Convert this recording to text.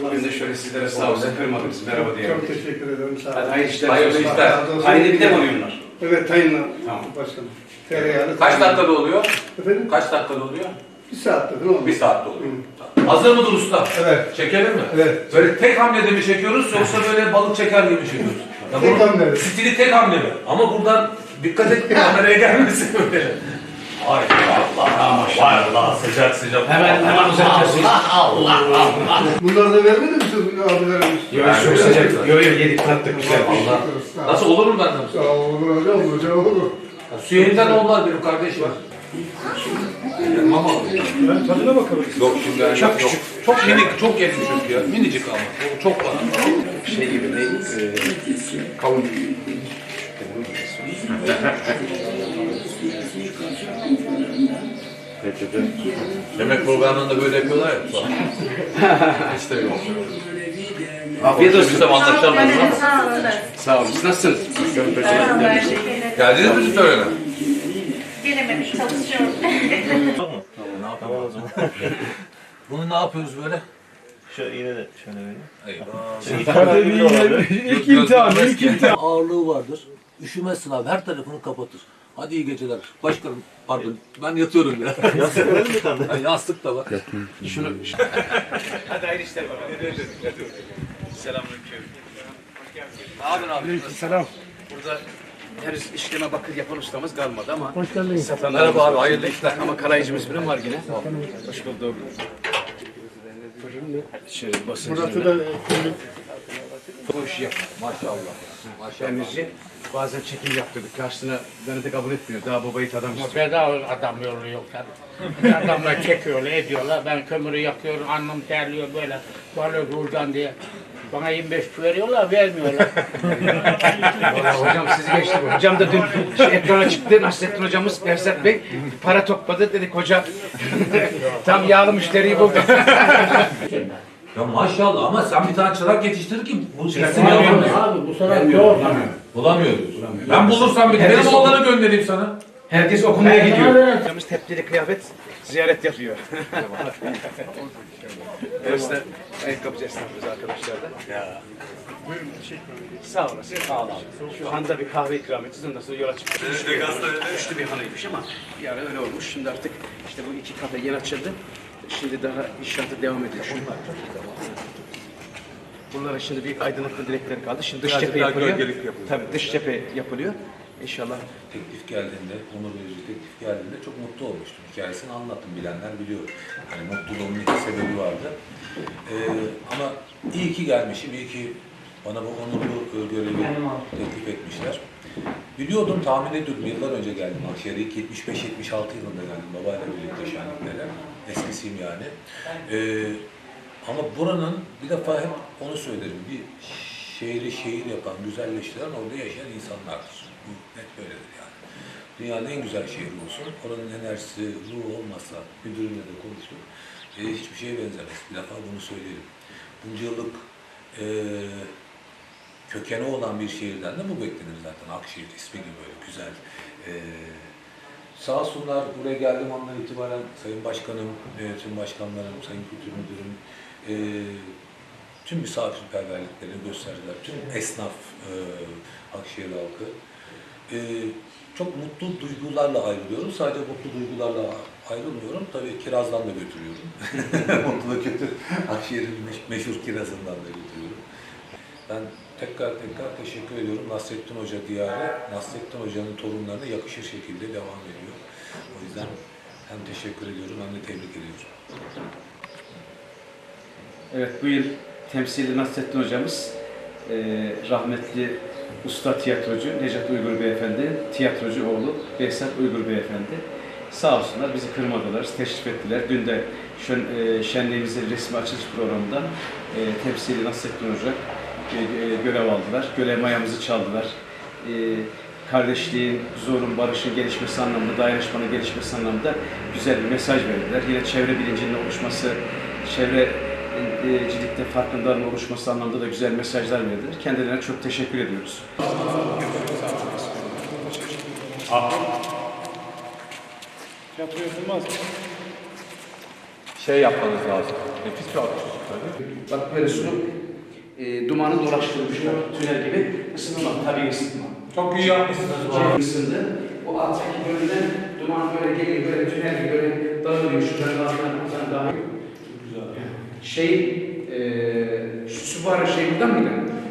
Bugün de şöyle sizlere sağ olsun kırmadı bizi. Merhaba diyelim. Çok teşekkür ederim. Sağ Hadi olun. hayırlı işler. Hayırlı işler. Aynı bir de mi alıyorlar? Evet tayinla Tamam. başkanım. Tereyağlı. Kaç tayin. dakikada oluyor? Efendim? Kaç dakikada oluyor? Bir saatte falan oldu. Bir saatte oluyor. Hazır mıdır usta? Evet. Çekelim mi? Evet. Böyle tek hamlede mi çekiyoruz yoksa böyle balık çeker gibi mi çekiyoruz? Ya Tek bunun hamlede. Stili tek hamle mi? Ama buradan dikkat et kameraya gelmesin böyle. Ay Allah, vay Allah sıcak sıcak. Hemen hemen uzatacağız. Bunları da vermedi mi siz abilerimiz? Yo, çok sıcak. Yo yo yedik tattık güzel. Allah. Nasıl olur mu benden? Sağ ol. Olur hocam. Olur. Ya, Süheyl'den oldular benim kardeşim. Mama. Tadına bakalım. Yok şimdi yani çok küçük. Çok minik, çok yetişik ya. Minicik ama. O Çok bana. Şey gibi ne? E, kavun. Yemek programlarında böyle yapıyorlar ya. Hiç de yok. Afiyet olsun. Bizim anlaşamıyoruz ama. Sağ olun. Sağ olun. Siz nasılsınız? Geldiniz mi siz öyle? Gelemedik, çalışıyorum. Bunu ne yapıyoruz böyle? Şöyle yine de şöyle vereyim. Eyvah. İlk imtihan, ilk imtihan. ağırlığı vardır. Üşümezsin abi. Her tarafını kapatır. Hadi iyi geceler. Başkanım pardon. Ben yatıyorum ya. Yastık verelim mi Yastık da var. Şunu Hadi hayırlı işler bakalım. Selamünaleyküm. Ne yapıyorsun abi? selam. Burada henüz işleme bakır yapan ustamız kalmadı ama Hoş geldiniz. Merhaba abi, hayırlı işler. ama kalayıcımız bile var yine. Hoş bulduk. Şöyle basın. Burası da Bu işi yap. Maşallah. Maşallah. Temizci bazen çekim yaptırdık. Karşısına beni de kabul etmiyor. Daha babayı adam istiyor. Bedava adam yolluyor. Adamlar çekiyorlar, ediyorlar. Ben kömürü yakıyorum, annem terliyor böyle. Balık vuracaksın diye. Bana 25 veriyorlar, vermiyorlar. Vallahi hocam sizi geçti bu. Hocam da dün şey, ekrana çıktı. Nasrettin hocamız Behzat Bey para topladı. Dedik hoca tam yağlı müşteriyi buldu. Ya maşallah ama sen bir tane çırak yetiştirir ki bu kesin bulamıyor. yapamıyor. Abi bu sefer zor. Bulamıyoruz. Ben bulursam bir benim oğlanı göndereyim sana. Herkes okumaya gidiyor. Hocamız tepkili kıyafet ziyaret yapıyor. Da ayakkabıcı esnafımız arkadaşlar da. Sağ olasın. Sağ olun. Şu anda bir kahve ikram edeceğiz. Ondan sonra yola çıkacağız. Üçlü bir hanıymış ama yani öyle olmuş. Şimdi artık işte bu iki kafe yer açıldı. Şimdi daha inşaatı devam ediyor. Şunlar. Bunlara şimdi bir aydınlatma dilekleri kaldı. Şimdi dış cephe yapılıyor. Tabii dış cephe yapılıyor. İnşallah Teklif geldiğinde, onur verici teklif geldiğinde çok mutlu olmuştum. Hikayesini anlattım, bilenler biliyor. Hani mutluluğumun iki sebebi vardı. Ee, ama iyi ki gelmişim, iyi ki bana bu onurlu görevi teklif etmişler. Biliyordum, tahmin ediyordum. Yıllar önce geldim Akşehir'e. İlk 75-76 yılında geldim babayla birlikte şenliklere. Eskisiyim yani. Ee, ama buranın bir defa hep onu söylerim. Bir şehri şehir yapan, güzelleştiren orada yaşayan insanlardır. Bu net böyledir yani. Dünyanın en güzel şehri olsun. Oranın enerjisi, ruhu olmazsa, müdürümle de konuştuk. E, hiçbir şeye benzemez. Bir defa bunu söyleyelim. Bunca yıllık e, kökeni olan bir şehirden de bu beklenir zaten. Akşehir ismi gibi böyle güzel. E, sağ olsunlar buraya geldiğim andan itibaren Sayın Başkanım, tüm başkanlarım, Sayın Kültür Müdürüm, e, tüm misafirperverliklerini gösterdiler. Tüm esnaf, e, Akşehir halkı. E, çok mutlu duygularla ayrılıyorum. Sadece mutlu duygularla ayrılmıyorum. Tabii kirazdan da götürüyorum. mutlu da kötü. Akşehir'in meş- meşhur kirazından da götürüyorum. Ben tekrar tekrar teşekkür ediyorum. Nasrettin Hoca diyarı, Nasrettin Hoca'nın torunlarına yakışır şekilde devam ediyor. O yüzden hem teşekkür ediyorum hem de tebrik ediyorum. Evet bu yıl temsili Nasrettin hocamız e, rahmetli usta tiyatrocu Necat Uygur Beyefendi, tiyatrocu oğlu Behzat Uygur Beyefendi. Sağ olsunlar bizi kırmadılar, teşrif ettiler. Dün de şön, e, şenliğimizin resmi açılış programında e, temsili Nasrettin Hoca e, e, görev aldılar. Görev mayamızı çaldılar. E, kardeşliğin, huzurun, barışın gelişmesi anlamında, dayanışmanın gelişmesi anlamında güzel bir mesaj verdiler. Yine çevre bilincinin oluşması, çevre e, cilikte farkındalığın oluşması anlamında da güzel mesajlar verdiler. Kendilerine çok teşekkür ediyoruz. şey yapmanız lazım. Nefis bir alkış tabii. Bak böyle su e, dumanı dolaştırmışlar. Tünel gibi. Isınma, tabii ısınma. Çok iyi yapmışsınız. Şey ısındı. O alttaki bölümden duman böyle geliyor, böyle tünel gibi böyle dağılıyor. Şuradan altından buradan dağılıyor. Şey, e, barı şey buradan mıydı?